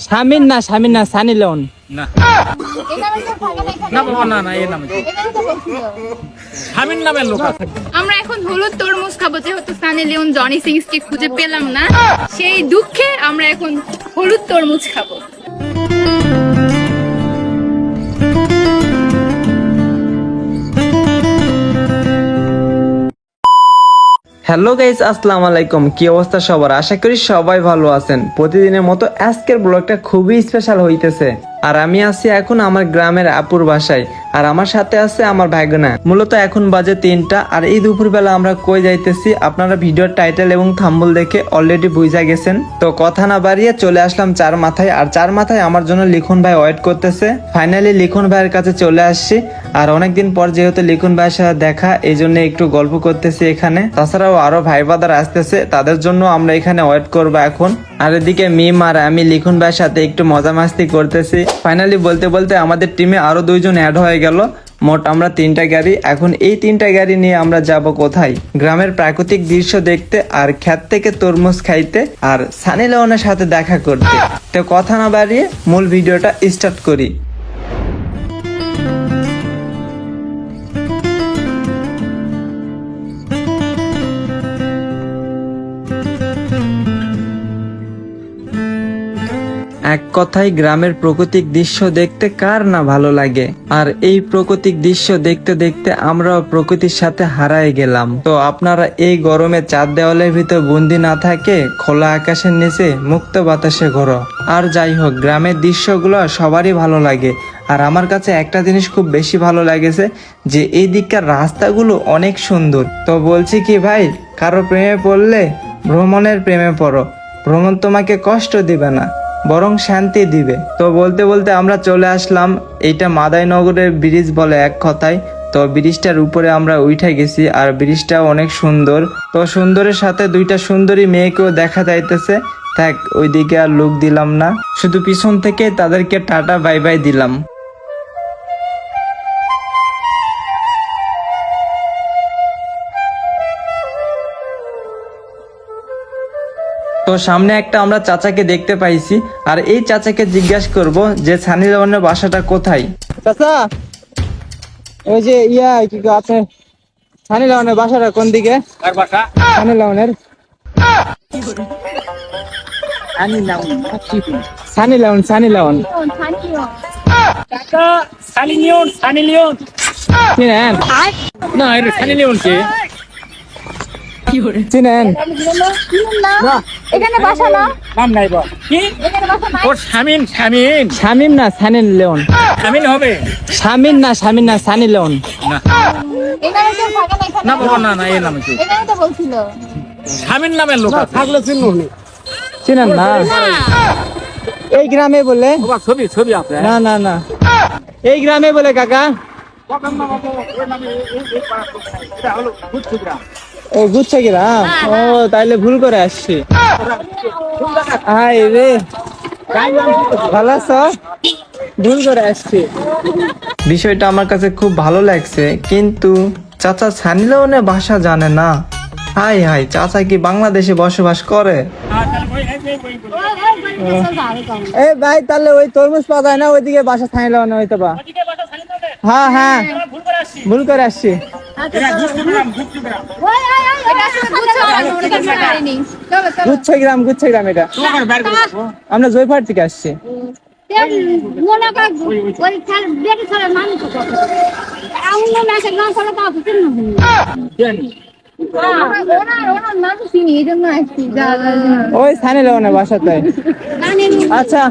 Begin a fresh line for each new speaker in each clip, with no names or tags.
শামিন না শামিন না সানি লোন
না।
এই নামে কেউ থাকে না
বাবা না না এই নামে।
এখানে তো বলছিল।
স্বামীর নামের লোক আছে।
আমরা এখন হলুদ তরমুজ খাব যেহেতু সানি লিওন জনি সিংস কে খুঁজে পেলাম না সেই দুঃখে আমরা এখন হলুদ তরমুজ খাব।
হ্যালো গাইজ আসসালামু আলাইকুম। কি অবস্থা সবার? আশা করি সবাই ভালো আছেন। প্রতিদিনের মতো আজকের ব্লগটা খুবই স্পেশাল হইতেছে। আর আমি আছি এখন আমার গ্রামের আপুর বাসায়। আর আমার সাথে আছে আমার ভাগনা মূলত এখন বাজে তিনটা, আর এই দুপুরবেলা আমরা কই যাইতেছি আপনারা ভিডিওর টাইটেল এবং থাম্বল দেখে অলরেডি বুঝা গেছেন। তো কথা না বাড়িয়ে চলে আসলাম চার মাথায়, আর চার মাথায় আমার জন্য লিখন ভাই ওয়েট করতেছে। ফাইনালি লিখন ভাইয়ের কাছে চলে আসছি, আর অনেকদিন পর যেহেতু লিখন ভাইয়ের সাথে দেখা, এই জন্য একটু গল্প করতেছি এখানে। তাছাড়াও আরও ভাই বাদার আসতেছে, তাদের জন্য আমরা এখানে ওয়েট করব এখন। আর এদিকে মিম আর আমি লিখুন ভাইয়ের সাথে একটু মজা মাস্তি করতেছি। ফাইনালি বলতে বলতে আমাদের টিমে আরও দুইজন অ্যাড হয়ে গেল। মোট আমরা তিনটা গাড়ি। এখন এই তিনটা গাড়ি নিয়ে আমরা যাব কোথায়? গ্রামের প্রাকৃতিক দৃশ্য দেখতে আর খ্যাত থেকে তরমুজ খাইতে আর সানি লেওনের সাথে দেখা করতে। তো কথা না বাড়িয়ে মূল ভিডিওটা স্টার্ট করি। এক কথায় গ্রামের প্রাকৃতিক দৃশ্য দেখতে কার না ভালো লাগে? আর এই প্রাকৃতিক দৃশ্য দেখতে দেখতে আমরাও প্রকৃতির সাথে হারাই গেলাম। তো আপনারা এই গরমে চার দেওয়ালের ভিতর বন্দি না থাকে, খোলা আকাশের নিচে মুক্ত বাতাসে ঘোরো। আর যাই হোক, গ্রামের দৃশ্যগুলো সবারই ভালো লাগে। আর আমার কাছে একটা জিনিস খুব বেশি ভালো লাগেছে, যে এই দিককার রাস্তাগুলো অনেক সুন্দর। তো বলছি কি ভাই, কারও প্রেমে পড়লে ভ্রমণের প্রেমে পড়ো। ভ্রমণ তোমাকে কষ্ট দিবে না। বরং শান্তি দিবে। তো বলতে বলতে আমরা চলে আসলাম, এইটা মাদাইনগরের ব্রিজ বলে এক কথায়। তো ব্রিজটার উপরে আমরা উঠে গেছি আর ব্রিজটা অনেক সুন্দর। তো সুন্দরের সাথে দুইটা সুন্দরী মেয়েকেও দেখা যাইতেছে। থাক, ওইদিকে আর লোক দিলাম না। শুধু পিছন থেকে তাদেরকে টাটা বাই বাই দিলাম। তো সামনে একটা আমরা চাচাকে দেখতে পাইছি আর এই চাচাকে জিজ্ঞাসা করব যে সানি লিওনের বাসাটা কোথায়? চাচা ওই যে ইয়া কি আপনার সানি লিওনের বাসাটা কোন দিকে? সানি
নাম
সানি লিওন সানি.
কাকা সানি লিওন সানি লিওন।
চিনেন?
না এর সানি লিওন কে?
না? এখানে বাসা না?
নাম নাই বল। কি?
এখানে বাসা নাই?
ও স্বামীন স্বামীন
শামিম না সানি লিওন।
স্বামীন হবে?
শামিন না শামিন না সানি লিওন।
না।
এই নামে কেউ থাকে না এখানে?
না বাবা না না এই নামে কি
এখানে তো বলছিল।
স্বামীর নামের লোক থাকলে চিনুনি
চিনেন না? এই গ্রামে বলে
বাবা ছবি ছবি আছে
না না না। এই গ্রামে বলে কাকা। ও গুচ্ছে গ্রাম ও তাইলে ভুল করে আসছি। হাই রে। ভালো আছো? ভুল করে আসছি। বিষয়টা আমার কাছে খুব ভালো লাগছে কিন্তু চাচা সানিলেওনে ভাষা জানে না। হাই হাই চাচা কি বাংলাদেশে বসবাস করে? এ ভাই তাহলে ওই তরমুজ পাতায় না ওইদিকে বাসা সানিলেওনে হইতে বা হ্যাঁ হ্যাঁ। ভুল করে আসছি।
এটা। গ্রাম, আমরা
জয়ফার থেকে আসছি।
মনে
আচ্ছা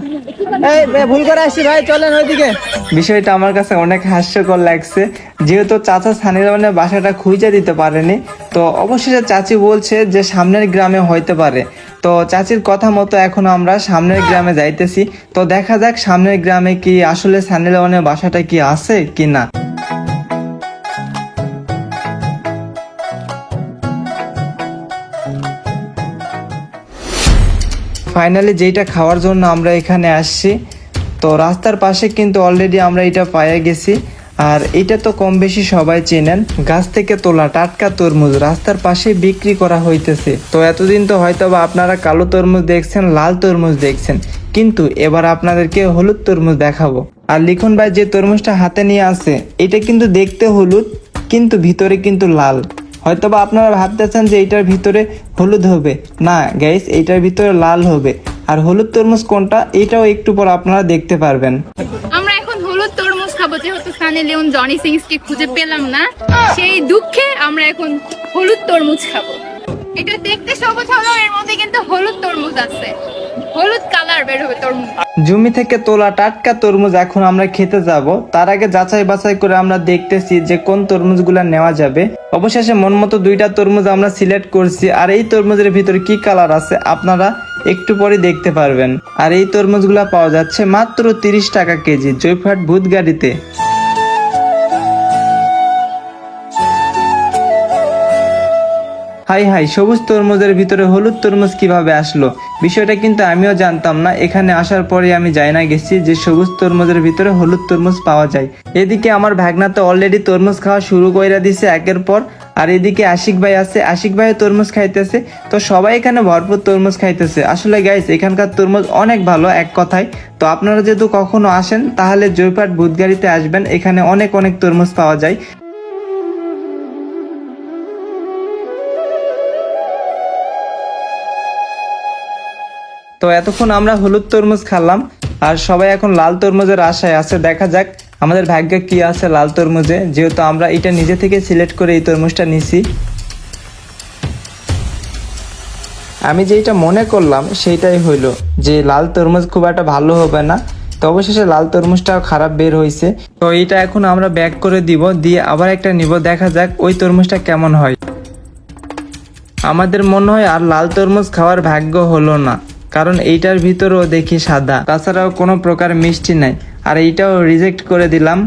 বিষয়টা আমার কাছে অনেক হাস্যকর লাগছে। যেহেতু চাচা সানিরামের বাসাটা খুঁজে দিতে পারেনি, তো অবশেষে চাচি বলছে যে সামনের গ্রামে হইতে পারে। তো চাচির কথা মতো এখন আমরা সামনের গ্রামে যাইতেছি। তো দেখা যাক সামনের গ্রামে কি আসলে সানিরামের বাসাটা কি আছে কি না। ফাইনালি যেটা খাওয়ার জন্য আমরা এখানে আসছি, তো রাস্তার পাশে কিন্তু অলরেডি আমরা এটা পাইয়ে গেছি। আর এটা তো কম বেশি সবাই চেনেন, গাছ থেকে তোলা টাটকা তরমুজ রাস্তার পাশে বিক্রি করা হইতেছে। তো এতদিন তো হয়তো বা আপনারা কালো তরমুজ দেখছেন, লাল তরমুজ দেখছেন। কিন্তু এবার আপনাদেরকে হলুদ তরমুজ দেখাবো। আর লিখন ভাই, যে তরমুজটা হাতে নিয়ে আছে, এটা কিন্তু দেখতে হলুদ, কিন্তু ভিতরে কিন্তু লাল। হয়তোবা আপনারা ভাবতেছেন যে এটার ভিতরে হলুদ হবে। না গাইস এইটার ভিতরে লাল হবে। আর হলুদ তরমুজ কোনটা? এটাও একটু পর আপনারা দেখতে পারবেন।
আমরা এখন হলুদ তরমুজ খাব, যেহেতু সানি লিওন, জনি সিংস কে খুঁজে পেলাম না, সেই দুঃখে আমরা এখন হলুদ তরমুজ খাব। এটা দেখতে সবুজ হলেও এর মধ্যে কিন্তু হলুদ তরমুজ আছে। হলুদ কালার বের হবে তরমুজ
জমি থেকে তোলা টাটকা তরমুজ এখন আমরা খেতে যাব। তার আগে যাচাই বাছাই করে আমরা দেখতেছি যে কোন তরমুজগুলো নেওয়া যাবে। অবশেষে মন মতো দুইটা তরমুজ আমরা সিলেক্ট করছি। আর এই তরমুজের ভিতরে কি কালার আছে আপনারা একটু পরে দেখতে পারবেন। আর এই তরমুজগুলা পাওয়া যাচ্ছে মাত্র তিরিশ টাকা কেজি। জয়ফাট ভূত গাড়িতে হাই হাই, সবুজ তরমুজের ভিতরে হলুদ তরমুজ কীভাবে আসলো? বিষয়টা কিন্তু আমিও জানতাম না। এখানে আসার পরে আমি যাই না গেছি যে সবুজ তরমুজের ভিতরে হলুদ তরমুজ পাওয়া যায়। এদিকে আমার ভাগনা তো অলরেডি তরমুজ খাওয়া শুরু করে দিছে একের পর, আর এদিকে আশিক ভাই আছে। আশিক ভাই তরমুজ খাইতেছে। তো সবাই এখানে ভরপুর তরমুজ খাইতেছে। আসলে গাইস এখানকার তরমুজ অনেক ভালো এক কথায়। তো আপনারা যেহেতু কখনো আসেন, তাহলে জয়পাট বুধগাড়িতে আসবেন। এখানে অনেক অনেক তরমুজ পাওয়া যায়। তো এতক্ষণ আমরা হলুদ তরমুজ খেলাম, আর সবাই এখন লাল তরমুজের আশায় আছে। দেখা যাক আমাদের ভাগ্যে কি আছে লাল তরমুজে। যেহেতু আমরা এটা নিজে থেকে সিলেক্ট করে এই তরমুজটা নিছি। আমি যেটা মনে করলাম, সেইটাই হইল যে লাল তরমুজ খুব একটা ভালো হবে না। তো অবশেষে লাল তরমুজটাও খারাপ বের হয়েছে তো এটা এখন আমরা ব্যাক করে দিব, দিয়ে আবার একটা নিব, দেখা যাক ওই তরমুজটা কেমন হয়। আমাদের মনে হয় আর লাল তরমুজ খাওয়ার ভাগ্য হলো না। কারণ এইটার ভিতরেও দেখি সাদা। তাছাড়াও কোনো প্রকার মিষ্টি নাই। আর এইটাও রিজেক্ট করে দিলাম।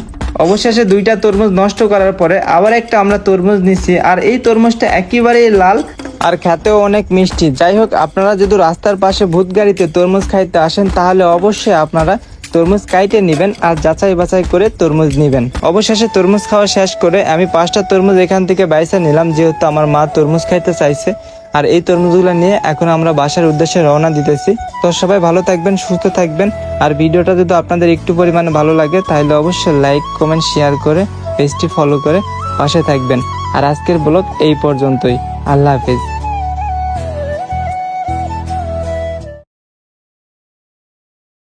অবশেষে দুইটা তরমুজ নষ্ট করার পরে আবার একটা আমরা তরমুজ নিছি। আর এই তরমুজটা একেবারেই লাল আর খেতেও অনেক মিষ্টি। যাই হোক, আপনারা যদি রাস্তার পাশে ভূত গাড়িতে তরমুজ খাইতে আসেন, তাহলে অবশ্যই আপনারা তরমুজ কাইটে নেবেন আর যাচাই বাছাই করে তরমুজ নেবেন। অবশেষে তরমুজ খাওয়া শেষ করে আমি পাঁচটা তরমুজ এখান থেকে বাইসা নিলাম, যেহেতু আমার মা তরমুজ খাইতে চাইছে। আর এই তরমুজগুলো নিয়ে এখন আমরা বাসার উদ্দেশ্যে রওনা দিতেছি। তো সবাই ভালো থাকবেন, সুস্থ থাকবেন। আর ভিডিওটা যদি আপনাদের একটু পরিমাণে ভালো লাগে, তাহলে অবশ্যই লাইক কমেন্ট শেয়ার করে পেজটি ফলো করে পাশে থাকবেন। আর আজকের ব্লগ এই পর্যন্তই। আল্লাহ হাফেজ।